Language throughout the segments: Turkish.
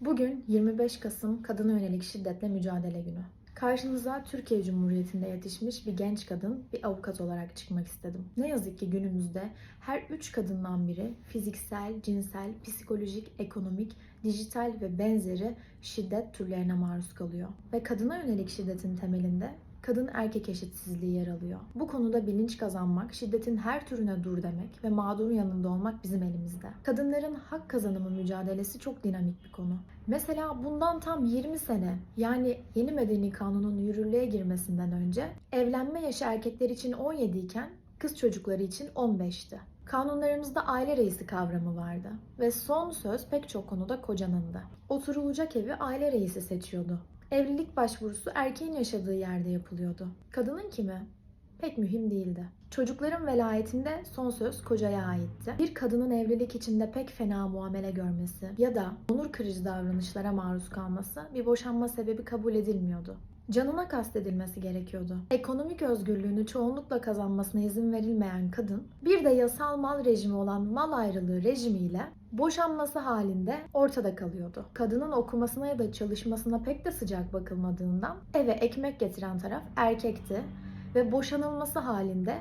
Bugün 25 Kasım Kadına Yönelik Şiddetle Mücadele Günü. Karşınıza Türkiye Cumhuriyeti'nde yetişmiş bir genç kadın, bir avukat olarak çıkmak istedim. Ne yazık ki günümüzde her üç kadından biri fiziksel, cinsel, psikolojik, ekonomik, dijital ve benzeri şiddet türlerine maruz kalıyor. Ve kadına yönelik şiddetin temelinde kadın erkek eşitsizliği yer alıyor. Bu konuda bilinç kazanmak, şiddetin her türüne dur demek ve mağdurun yanında olmak bizim elimizde. Kadınların hak kazanımı mücadelesi çok dinamik bir konu. Mesela bundan tam 20 sene yani yeni medeni kanunun yürürlüğe girmesinden önce evlenme yaşı erkekler için 17 iken kız çocukları için 15'ti. Kanunlarımızda aile reisi kavramı vardı ve son söz pek çok konuda kocanındı. Oturulacak evi aile reisi seçiyordu. Evlilik başvurusu erkeğin yaşadığı yerde yapılıyordu. Kadının kimi? Pek mühim değildi. Çocukların velayetinde son söz kocaya aitti. Bir kadının evlilik içinde pek fena muamele görmesi ya da onur kırıcı davranışlara maruz kalması bir boşanma sebebi kabul edilmiyordu. Canına kastedilmesi gerekiyordu. Ekonomik özgürlüğünü çoğunlukla kazanmasına izin verilmeyen kadın, bir de yasal mal rejimi olan mal ayrılığı rejimiyle boşanması halinde ortada kalıyordu. Kadının okumasına ya da çalışmasına pek de sıcak bakılmadığından eve ekmek getiren taraf erkekti ve boşanılması halinde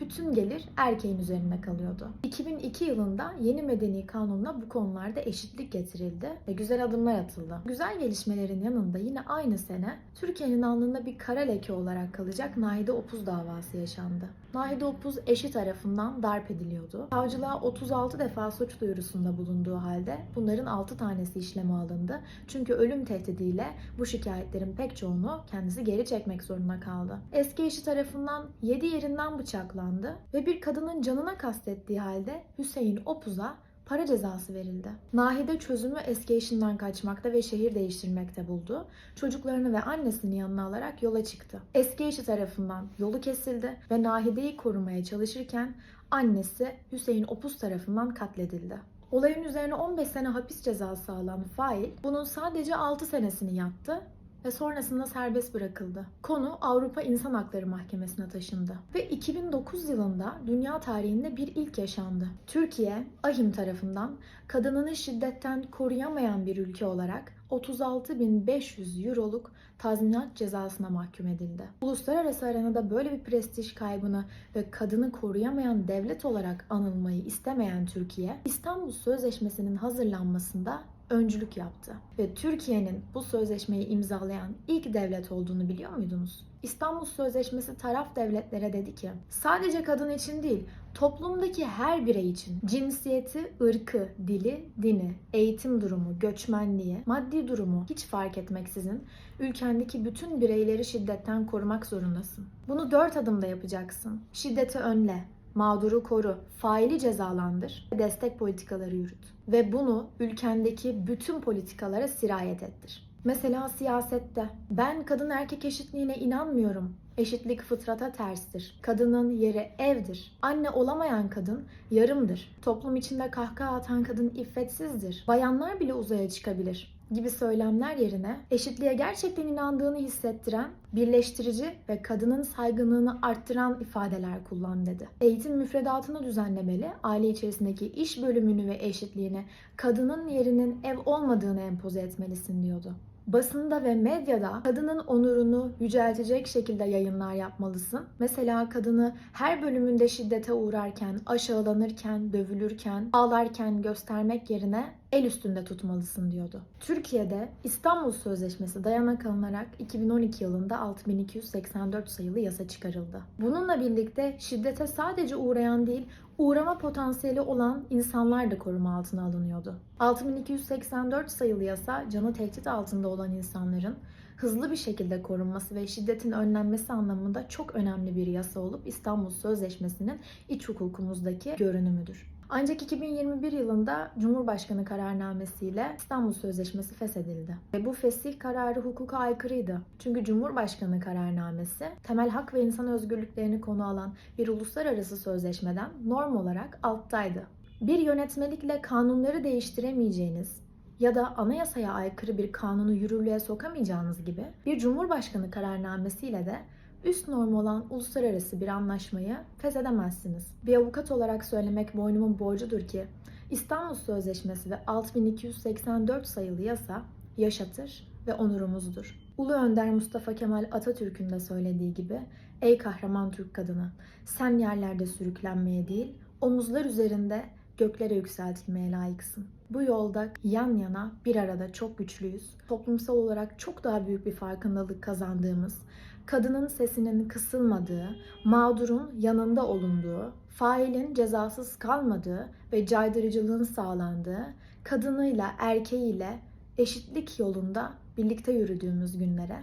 bütün gelir erkeğin üzerine kalıyordu. 2002 yılında yeni medeni kanunla bu konularda eşitlik getirildi ve güzel adımlar atıldı. Güzel gelişmelerin yanında yine aynı sene Türkiye'nin alnında bir kara leke olarak kalacak Nahide Opuz davası yaşandı. Nahide Opuz eşi tarafından darp ediliyordu. Savcılığa 36 defa suç duyurusunda bulunduğu halde bunların 6 tanesi işleme alındı. Çünkü ölüm tehdidiyle bu şikayetlerin pek çoğunu kendisi geri çekmek zorunda kaldı. Eski eşi tarafından 7 yerinden bıçaklandı ve bir kadının canına kastettiği halde Hüseyin Opuz'a para cezası verildi. Nahide çözümü eski eşinden kaçmakta ve şehir değiştirmekte buldu. Çocuklarını ve annesini yanına alarak yola çıktı. Eski eşi tarafından yolu kesildi ve Nahide'yi korumaya çalışırken annesi Hüseyin Opuz tarafından katledildi. Olayın üzerine 15 sene hapis cezası alan fail bunun sadece 6 senesini yattı ve sonrasında serbest bırakıldı. Konu Avrupa İnsan Hakları Mahkemesi'ne taşındı. Ve 2009 yılında dünya tarihinde bir ilk yaşandı. Türkiye, AHİM tarafından kadınını şiddetten koruyamayan bir ülke olarak 36.500 euroluk tazminat cezasına mahkum edildi. Uluslararası arenada böyle bir prestij kaybını ve kadını koruyamayan devlet olarak anılmayı istemeyen Türkiye, İstanbul Sözleşmesi'nin hazırlanmasında öncülük yaptı. Ve Türkiye'nin bu sözleşmeyi imzalayan ilk devlet olduğunu biliyor muydunuz? İstanbul Sözleşmesi taraf devletlere dedi ki sadece kadın için değil toplumdaki her birey için cinsiyeti, ırkı, dili, dini, eğitim durumu, göçmenliği, maddi durumu hiç fark etmeksizin ülkendeki bütün bireyleri şiddetten korumak zorundasın. Bunu dört adımda yapacaksın. Şiddeti önle, mağduru koru, faili cezalandır, destek politikaları yürüt. Ve bunu ülkendeki bütün politikalara sirayet ettir. Mesela siyasette ben kadın erkek eşitliğine inanmıyorum. Eşitlik fıtrata terstir. Kadının yeri evdir. Anne olamayan kadın yarımdır. Toplum içinde kahkaha atan kadın iffetsizdir. Bayanlar bile uzaya çıkabilir gibi söylemler yerine eşitliğe gerçekten inandığını hissettiren, birleştirici ve kadının saygınlığını arttıran ifadeler kullan dedi. Eğitim müfredatını düzenlemeli, aile içerisindeki iş bölümünü ve eşitliğini kadının yerinin ev olmadığını empoze etmelisin diyordu. Basında ve medyada kadının onurunu yüceltecek şekilde yayınlar yapmalısın. Mesela kadını her bölümünde şiddete uğrarken, aşağılanırken, dövülürken, ağlarken göstermek yerine el üstünde tutmalısın diyordu. Türkiye'de İstanbul Sözleşmesi dayanak alınarak 2012 yılında 6284 sayılı yasa çıkarıldı. Bununla birlikte şiddete sadece uğrayan değil, uğrama potansiyeli olan insanlar da koruma altına alınıyordu. 6284 sayılı yasa canı tehdit altında olan insanların hızlı bir şekilde korunması ve şiddetin önlenmesi anlamında çok önemli bir yasa olup İstanbul Sözleşmesi'nin iç hukukumuzdaki görünümüdür. Ancak 2021 yılında Cumhurbaşkanı kararnamesiyle İstanbul Sözleşmesi feshedildi. Ve bu fesih kararı hukuka aykırıydı. Çünkü Cumhurbaşkanı kararnamesi temel hak ve insan özgürlüklerini konu alan bir uluslararası sözleşmeden norm olarak alttaydı. Bir yönetmelikle kanunları değiştiremeyeceğiniz ya da anayasaya aykırı bir kanunu yürürlüğe sokamayacağınız gibi bir Cumhurbaşkanı kararnamesiyle de üst norm olan uluslararası bir anlaşmayı feshedemezsiniz. Bir avukat olarak söylemek boynumun borcudur ki İstanbul Sözleşmesi ve 6284 sayılı yasa yaşatır ve onurumuzdur. Ulu Önder Mustafa Kemal Atatürk'ün de söylediği gibi Ey kahraman Türk kadını sen yerlerde sürüklenmeye değil omuzlar üzerinde göklere yükseltilmeye layıksın. Bu yolda yan yana bir arada çok güçlüyüz. Toplumsal olarak çok daha büyük bir farkındalık kazandığımız, kadının sesinin kısılmadığı, mağdurun yanında olunduğu, failin cezasız kalmadığı ve caydırıcılığın sağlandığı, kadınıyla erkeğiyle eşitlik yolunda birlikte yürüdüğümüz günlere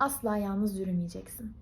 asla yalnız yürümeyeceksin.